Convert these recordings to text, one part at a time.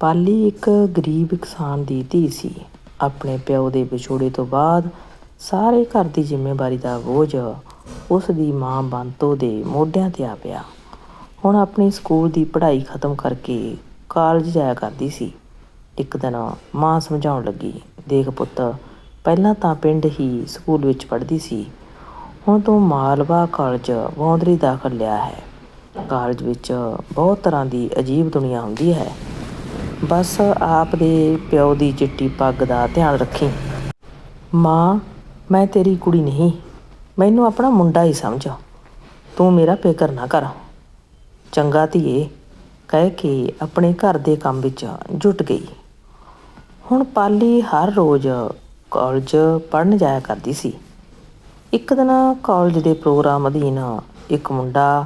ਪਾਲੀ ਇੱਕ ਗਰੀਬ ਕਿਸਾਨ ਦੀ ਧੀ ਸੀ। ਆਪਣੇ ਪਿਓ ਦੇ ਵਿਛੋੜੇ ਤੋਂ ਬਾਅਦ ਸਾਰੇ ਘਰ ਦੀ ਜ਼ਿੰਮੇਵਾਰੀ ਦਾ ਬੋਝ ਉਸ ਦੀ ਮਾਂ ਬੰਤੋ ਦੇ ਮੋਢਿਆਂ ਤੇ ਆ ਪਿਆ। ਹੁਣ ਆਪਣੀ ਸਕੂਲ ਦੀ ਪੜ੍ਹਾਈ ਖਤਮ ਕਰਕੇ ਕਾਲਜ ਜਾਇਆ ਕਰਦੀ ਸੀ। ਇੱਕ ਦਿਨ ਮਾਂ ਸਮਝਾਉਣ ਲੱਗੀ, ਦੇਖ ਪੁੱਤ, ਪਹਿਲਾਂ ਤਾਂ ਪਿੰਡ ਹੀ ਸਕੂਲ ਵਿੱਚ ਪੜ੍ਹਦੀ ਸੀ। ਹੁਣ ਤੂੰ ਮਾਲਵਾ ਕਾਲਜ ਬੌਂਦਰੀ ਦਾਖਲ ਲਿਆ ਹੈ। ਕਾਲਜ ਵਿੱਚ ਬਹੁਤ ਤਰ੍ਹਾਂ ਦੀ ਅਜੀਬ ਦੁਨੀਆ ਹੁੰਦੀ ਹੈ। ਬਸ ਆਪ ਦੇ ਪਿਓ ਦੀ ਚਿੱਟੀ ਪੱਗ ਦਾ ਧਿਆਨ ਰੱਖੀ। ਮਾਂ, ਮੈਂ ਤੇਰੀ ਕੁੜੀ ਨਹੀਂ। ਮੈਨੂੰ ਆਪਣਾ ਮੁੰਡਾ ਹੀ ਸਮਝ। ਤੂੰ ਮੇਰਾ ਫਿਕਰ ਨਾ ਕਰ। ਚੰਗਾ ਧੀਏ, ਕਹਿ ਕੇ ਆਪਣੇ ਘਰ ਦੇ ਕੰਮ ਵਿੱਚ ਜੁਟ ਗਈ। ਹੁਣ ਪਾਲੀ ਹਰ ਰੋਜ਼ ਕਾਲਜ ਪੜਨ ਜਾਇਆ ਕਰਦੀ ਸੀ। ਇੱਕ ਦਿਨ ਕਾਲਜ ਦੇ ਪ੍ਰੋਗਰਾਮ ਅਧੀਨ ਇੱਕ ਮੁੰਡਾ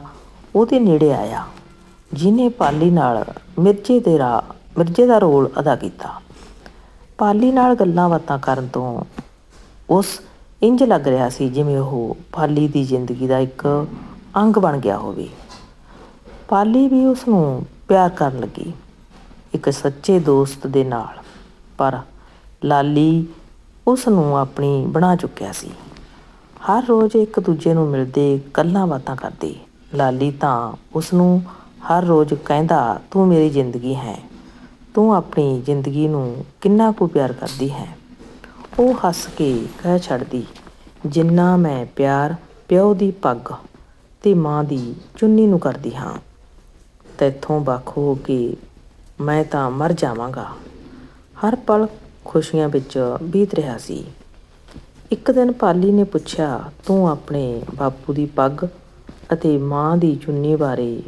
ਉਹਦੇ ਨੇੜੇ ਆਇਆ ਜਿਨੇ ਪਾਲੀ ਨਾਲ ਮਿਰਚੇ ਦੇ ਰਾ ਮਿਰਜੇ ਦਾ ਰੋਲ ਅਦਾ ਕੀਤਾ। ਪਾਲੀ ਨਾਲ ਗੱਲਾਂ ਬਾਤਾਂ ਕਰਨ ਤੋਂ ਉਸ ਇੰਜ ਲੱਗ ਰਿਹਾ ਸੀ ਜਿਵੇਂ ਉਹ ਪਾਲੀ ਦੀ ਜ਼ਿੰਦਗੀ ਦਾ ਇੱਕ ਅੰਗ ਬਣ ਗਿਆ ਹੋਵੇ। ਪਾਲੀ ਵੀ ਉਸ ਨੂੰ ਪਿਆਰ ਕਰਨ ਲੱਗੀ, ਇੱਕ ਸੱਚੇ ਦੋਸਤ ਦੇ ਨਾਲ, ਪਰ ਲਾਲੀ ਉਸ ਨੂੰ ਆਪਣੀ ਬਣਾ ਚੁੱਕਿਆ ਸੀ। ਹਰ ਰੋਜ਼ ਇੱਕ ਦੂਜੇ ਨੂੰ ਮਿਲਦੇ ਗੱਲਾਂ ਬਾਤਾਂ ਕਰਦੇ। ਲਾਲੀ ਤਾਂ ਉਸ ਨੂੰ ਹਰ ਰੋਜ਼ ਕਹਿੰਦਾ, ਤੂੰ ਮੇਰੀ ਜ਼ਿੰਦਗੀ ਹੈ। ਤੂੰ ਆਪਣੀ ਜ਼ਿੰਦਗੀ ਨੂੰ ਕਿੰਨਾ ਕੁ ਪਿਆਰ ਕਰਦੀ ਹੈ? ਉਹ ਹੱਸ ਕੇ ਕਹਿ ਛੱਡਦੀ, ਜਿੰਨਾ ਮੈਂ ਪਿਆਰ ਪਿਓ ਦੀ ਪੱਗ ਤੇ ਮਾਂ ਦੀ ਚੁੰਨੀ ਨੂੰ ਕਰਦੀ ਹਾਂ, ਤੈਥੋਂ ਵੱਖ ਹੋ ਕੇ ਮੈਂ ਤਾਂ ਮਰ ਜਾਵਾਂਗਾ। ਹਰ ਪਲ ਖੁਸ਼ੀਆਂ ਵਿੱਚ ਬੀਤ ਰਿਹਾ ਸੀ। ਇੱਕ ਦਿਨ ਪਾਲੀ ਨੇ ਪੁੱਛਿਆ, ਤੂੰ ਆਪਣੇ ਬਾਪੂ ਦੀ ਪੱਗ ਅਤੇ ਮਾਂ ਦੀ ਚੁੰਨੀ ਬਾਰੇ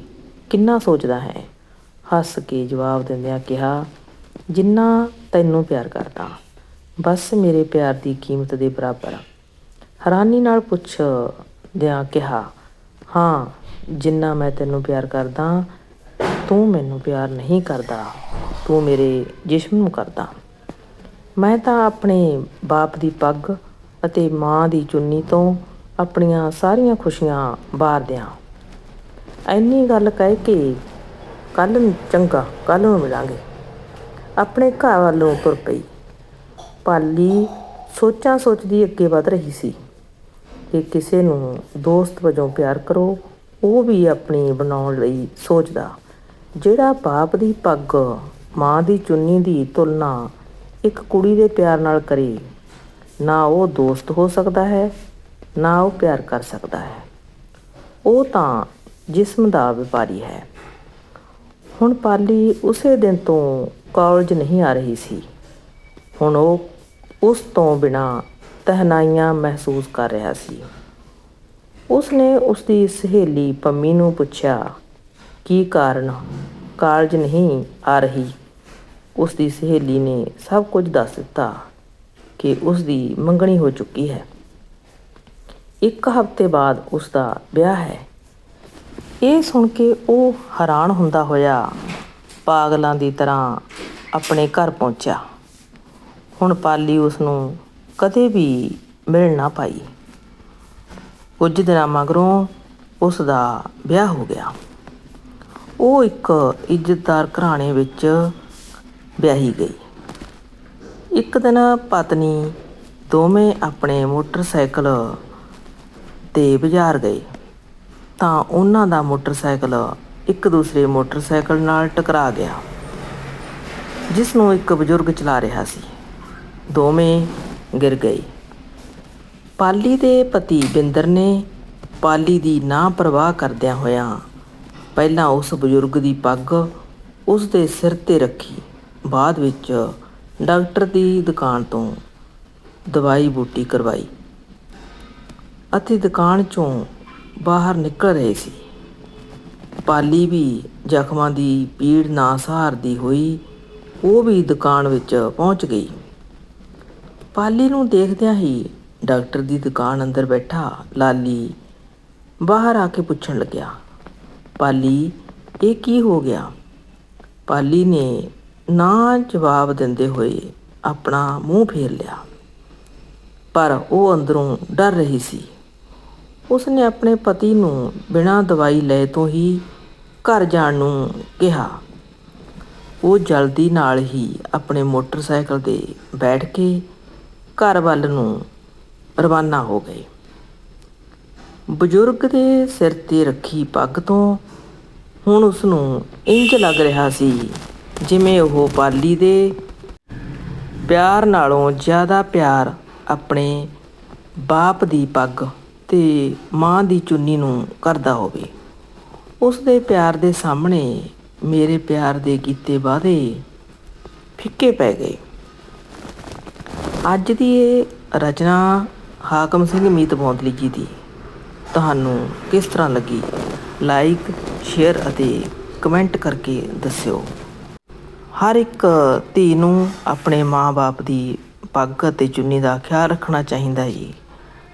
ਕਿੰਨਾ ਸੋਚਦਾ ਹੈ? ਹੱਸ ਕੇ ਜਵਾਬ ਦਿੰਦਿਆਂ ਕਿਹਾ, ਜਿੰਨਾ ਤੈਨੂੰ ਪਿਆਰ ਕਰਦਾ, ਬਸ ਮੇਰੇ ਪਿਆਰ ਦੀ ਕੀਮਤ ਦੇ ਬਰਾਬਰ ਹੈਰਾਨੀ ਨਾਲ ਪੁੱਛਦਿਆਂ ਕਿਹਾ, ਹਾਂ, ਜਿੰਨਾ ਮੈਂ ਤੈਨੂੰ ਪਿਆਰ ਕਰਦਾ, ਤੂੰ ਮੈਨੂੰ ਪਿਆਰ ਨਹੀਂ ਕਰਦਾ, ਤੂੰ ਮੇਰੇ ਜਿਸਮ ਨੂੰ ਕਰਦਾ। ਮੈਂ ਤਾਂ ਆਪਣੇ ਬਾਪ ਦੀ ਪੱਗ ਅਤੇ ਮਾਂ ਦੀ ਚੁੰਨੀ ਤੋਂ ਆਪਣੀਆਂ ਸਾਰੀਆਂ ਖੁਸ਼ੀਆਂ ਬਾਰ ਦਿਆਂ। ਐਨੀ ਗੱਲ ਕਹਿ ਕੇ ਕੱਲ ਨੂੰ ਚੰਗਾ ਕੱਲ ਨੂੰ ਮਿਲਾਂਗੇ। ਆਪਣੇ ਘਰ ਵੱਲੋਂ ਤੁਰ ਪਈ। ਪਾਲੀ ਸੋਚਾਂ ਸੋਚਦੀ ਅੱਗੇ ਵਧ ਰਹੀ ਸੀ ਕਿ ਕਿਸੇ ਨੂੰ ਦੋਸਤ ਵਜੋਂ ਪਿਆਰ ਕਰੋ, ਉਹ ਵੀ ਆਪਣੀ ਬਣਾਉਣ ਲਈ ਸੋਚਦਾ। ਜਿਹੜਾ ਬਾਪ ਦੀ ਪੱਗ, ਮਾਂ ਦੀ ਚੁੰਨੀ ਦੀ ਤੁਲਨਾ ਇੱਕ ਕੁੜੀ ਦੇ ਪਿਆਰ ਨਾਲ ਕਰੇ, ਨਾ ਉਹ ਦੋਸਤ ਹੋ ਸਕਦਾ ਹੈ, ਨਾ ਉਹ ਪਿਆਰ ਕਰ ਸਕਦਾ ਹੈ। ਉਹ ਤਾਂ ਜਿਸਮ ਦਾ ਵਪਾਰੀ ਹੈ। ਹੁਣ ਪਾਲੀ ਉਸੇ ਦਿਨ ਤੋਂ ਕਾਲਜ ਨਹੀਂ ਆ ਰਹੀ ਸੀ। ਹੁਣ ਉਹ ਉਸ ਤੋਂ ਬਿਨਾ ਤਹਿਨਾਈਆਂ ਮਹਿਸੂਸ ਕਰ ਰਿਹਾ ਸੀ। ਉਸ ਨੇ ਉਸ ਦੀ ਸਹੇਲੀ ਪੰਮੀ ਨੂੰ ਪੁੱਛਿਆ, ਕੀ ਕਾਰਨ? ਕਾਲਜ ਨਹੀਂ ਆ ਰਹੀ? ਉਸ ਦੀ ਸਹੇਲੀ ਨੇ ਸਭ ਕੁਝ ਦੱਸ ਦਿੱਤਾ ਕਿ ਉਸ ਦੀ ਮੰਗਣੀ ਹੋ ਚੁੱਕੀ ਹੈ। ਇੱਕ ਹਫ਼ਤੇ ਬਾਅਦ ਉਸ ਦਾ ਵਿਆਹ ਹੈ। ਇਹ ਸੁਣ ਕੇ ਉਹ ਹੈਰਾਨ ਹੁੰਦਾ ਹੋਇਆ, ਪਾਗਲਾਂ ਦੀ ਤਰ੍ਹਾਂ ਆਪਣੇ ਘਰ ਪਹੁੰਚਿਆ। ਹੁਣ ਪਾਲੀ ਉਸ ਨੂੰ ਕਦੇ ਵੀ ਮਿਲ ਨਾ ਪਾਈ। ਕੁਝ ਦਿਨਾਂ ਮਗਰੋਂ ਉਸ ਦਾ ਵਿਆਹ ਹੋ ਗਿਆ। ਉਹ ਇੱਕ ਇੱਜ਼ਤਦਾਰ ਘਰਾਣੇ ਵਿੱਚ ਵਿਆਹੀ ਗਈ। ਇੱਕ ਦਿਨ ਪਤਨੀ ਦੋਵੇਂ ਆਪਣੇ ਮੋਟਰਸਾਈਕਲ ਤੇ ਬਾਜ਼ਾਰ ਗਏ। ਤਾਂ ਉਹਨਾਂ ਦਾ ਮੋਟਰਸਾਈਕਲ ਇੱਕ ਦੂਸਰੇ ਮੋਟਰਸਾਈਕਲ ਨਾਲ ਟਕਰਾ ਗਿਆ ਜਿਸ ਨੂੰ ਇੱਕ ਬਜ਼ੁਰਗ ਚਲਾ ਰਿਹਾ ਸੀ। ਦੋਵੇਂ ਗਿਰ ਗਏ। ਪਾਲੀ ਦੇ ਪਤੀ ਬਿੰਦਰ ਨੇ ਪਾਲੀ ਦੀ ਨਾ ਪਰਵਾਹ ਕਰਦਿਆਂ ਹੋਇਆਂ ਪਹਿਲਾਂ ਉਸ ਬਜ਼ੁਰਗ ਦੀ ਪੱਗ ਉਸ ਦੇ ਸਿਰ ਤੇ ਰੱਖੀ, ਬਾਅਦ ਵਿੱਚ ਡਾਕਟਰ ਦੀ ਦੁਕਾਨ ਤੋਂ ਦਵਾਈ ਬੂਟੀ ਕਰਵਾਈ ਅਤੇ ਦੁਕਾਨ ਚੋਂ ਬਾਹਰ ਨਿਕਲ ਰਹੇ ਸੀ। ਪਾਲੀ ਵੀ ਜ਼ਖਮਾਂ ਦੀ ਪੀੜ ਨਾ ਸਹਾਰਦੀ ਹੋਈ, ਉਹ ਵੀ ਦੁਕਾਨ ਵਿੱਚ ਪਹੁੰਚ ਗਈ। ਪਾਲੀ ਨੂੰ ਦੇਖਦਿਆਂ ਹੀ ਡਾਕਟਰ ਦੀ ਦੁਕਾਨ ਅੰਦਰ ਬੈਠਾ ਲਾਲੀ ਬਾਹਰ ਆ ਕੇ ਪੁੱਛਣ ਲੱਗਿਆ, ਪਾਲੀ, ਇਹ ਕੀ ਹੋ ਗਿਆ? ਪਾਲੀ ਨੇ ਨਾ ਜਵਾਬ ਦਿੰਦੇ ਹੋਏ ਆਪਣਾ ਮੂੰਹ ਫੇਰ ਲਿਆ। ਪਰ ਉਹ ਅੰਦਰੋਂ ਡਰ ਰਹੀ ਸੀ। ਉਸ ਨੇ ਆਪਣੇ ਪਤੀ ਨੂੰ ਬਿਨਾਂ ਦਵਾਈ ਲਏ ਤੋਂ ਹੀ ਘਰ ਜਾਣ ਨੂੰ ਕਿਹਾ। ਉਹ ਜਲਦੀ ਨਾਲ ਹੀ ਆਪਣੇ ਮੋਟਰਸਾਈਕਲ ਤੇ ਬੈਠ ਕੇ ਘਰ ਵੱਲ ਨੂੰ ਰਵਾਨਾ ਹੋ ਗਏ। ਬਜ਼ੁਰਗ ਦੇ ਸਿਰ ਤੇ ਰੱਖੀ ਪੱਗ ਤੋਂ ਹੁਣ ਉਸ ਨੂੰ ਇੰਜ ਲੱਗ ਰਿਹਾ ਸੀ ਜਿਵੇਂ ਉਹ ਪਾਲੀ ਦੇ ਪਿਆਰ ਨਾਲੋਂ ਜ਼ਿਆਦਾ ਪਿਆਰ ਆਪਣੇ ਬਾਪ ਦੀ ਪੱਗ ਤੇ ਮਾਂ ਦੀ ਚੁੰਨੀ ਨੂੰ ਕਰਦਾ ਹੋਵੇ। ਉਸ ਦੇ ਪਿਆਰ ਦੇ ਸਾਹਮਣੇ ਮੇਰੇ ਪਿਆਰ ਦੇ ਕੀਤੇ ਵਾਅਦੇ ਫਿੱਕੇ ਪੈ ਗਏ। ਅੱਜ ਦੀ ਇਹ ਰਚਨਾ ਹਾਕਮ ਸਿੰਘ ਮੀਤ ਬੌਂਦਲੀ ਜੀ ਦੀ। ਤੁਹਾਨੂੰ ਕਿਸ ਤਰ੍ਹਾਂ ਲੱਗੀ? ਲਾਈਕ ਸ਼ੇਅਰ ਅਤੇ ਕਮੈਂਟ ਕਰਕੇ ਦੱਸਿਓ। ਹਰ ਇੱਕ ਧੀ ਨੂੰ ਆਪਣੇ ਮਾਂ-ਬਾਪ ਦੀ ਪੱਗ ਅਤੇ ਚੁੰਨੀ ਦਾ ਖਿਆਲ ਰੱਖਣਾ ਚਾਹੀਦਾ ਜੀ।